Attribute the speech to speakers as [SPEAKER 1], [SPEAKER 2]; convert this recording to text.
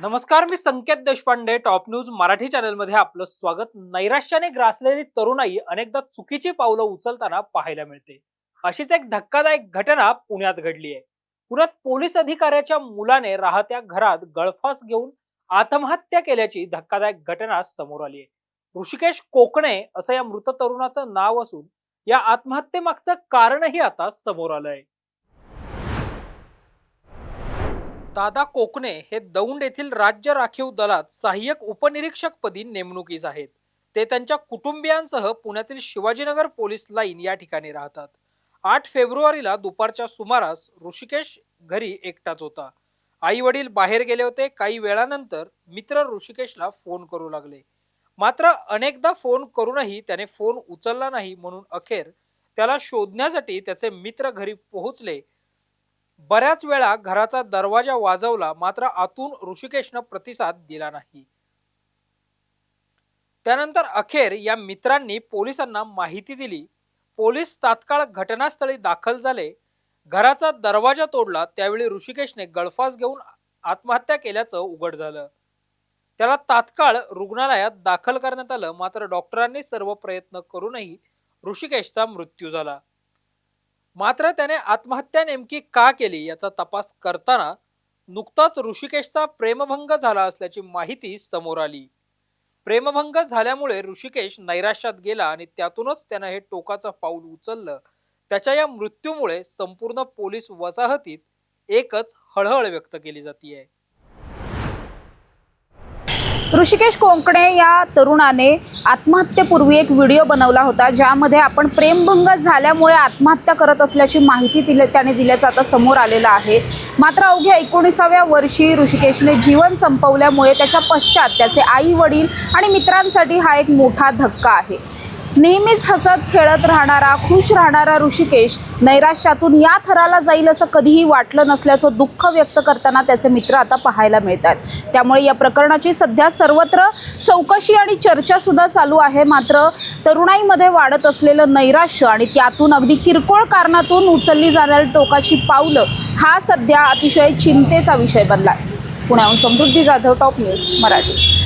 [SPEAKER 1] नमस्कार मी Sanket Deshpande top news Marathi चॅनलमध्ये आपलं स्वागत. नैराश्याने ग्रासलेली तरुणाई अनेकदा चुकीची पावलं उचलताना पाहायला मिळते. अशीच एक धक्कादायक घटना पुण्यात घडली आहे पुण्यात पोलीस अधिकाऱ्याच्या मुलाने राहत्या घरात गळफास घेऊन आत्महत्या केल्याची धक्कादायक घटना समोर आली आहे ऋषिकेश कोकणे असं या मृत तरुणाचं नाव असून या आत्महत्येमागचं कारणही आता समोर आलंय. दादा कोकणे हे दौंड येथील राज्य राखीव दलात सहाय्यक उपनिरीक्षकपदी नेमणुकीस आहेत. ते त्यांच्या कुटुंबियांसह पुण्यातील शिवाजीनगर पोलीस लाईन या ठिकाणी राहतात. आठ फेब्रुवारीला दुपारच्या सुमारास ऋषिकेश घरी एकटाच होता. आई वडील बाहेर गेले होते. काही वेळानंतर मित्र ऋषिकेशला फोन करू लागले. मात्र अनेकदा फोन करूनही त्याने फोन उचलला नाही म्हणून अखेर त्याला शोधण्यासाठी त्याचे मित्र घरी पोहोचले बऱ्याच वेळा घराचा दरवाजा वाजवला मात्र आतून ऋषिकेशनं प्रतिसाद दिला नाही. त्यानंतर अखेर या मित्रांनी पोलिसांना माहिती दिली. पोलीस तात्काळ घटनास्थळी दाखल झाले. घराचा दरवाजा तोडला. त्यावेळी ऋषिकेशने गळफास घेऊन आत्महत्या केल्याचं उघड झालं. त्याला तात्काळ रुग्णालयात दाखल करण्यात आलं. मात्र डॉक्टरांनी सर्व प्रयत्न करूनही ऋषिकेशचा मृत्यू झाला. मात्र त्याने आत्महत्या नेमकी का केली याचा तपास करताना नुकताच ऋषिकेशचा प्रेमभंग झाला असल्याची माहिती समोर आली. प्रेमभंग झाल्यामुळे ऋषिकेश नैराश्यात गेला आणि त्यातूनच त्यानं हे टोकाचं पाऊल उचललं. त्याच्या या मृत्यूमुळे संपूर्ण पोलीस वसाहतीत एकच हळहळ व्यक्त केली जाते
[SPEAKER 2] ऋषिकेश कोंकणे या तरुणाने आत्महत्येपूर्वी एक व्हिडिओ बनवला होता ज्यामध्ये आपण प्रेमभंग झाल्यामुळे आत्महत्या करत असल्याची माहिती दिले त्याने दिल्याचं आता समोर आलेलं आहे. मात्र अवघ्या एकोणीसाव्या वर्षी ऋषिकेशने जीवन संपवल्यामुळे त्याच्या पश्चात त्याचे आई वडील आणि मित्रांसाठी हा एक मोठा धक्का आहे. नेहमीच हसत खेळत राहणारा खुश राहणारा ऋषिकेश नैराश्यातून या थराला जाईल असं कधीही वाटलं नसल्याचं दुःख व्यक्त करताना त्याचे मित्र आता पाहायला मिळतात त्यामुळे या प्रकरणाची सध्या सर्वत्र चौकशी आणि चर्चासुद्धा चालू आहे. मात्र तरुणाईमध्ये वाढत असलेलं नैराश्य आणि त्यातून अगदी किरकोळ कारणातून उचलली जाणारी टोकाची पावलं हा सध्या अतिशय चिंतेचा विषय बनला पुण्याहून समृद्धी जाधव टॉप न्यूज मराठी.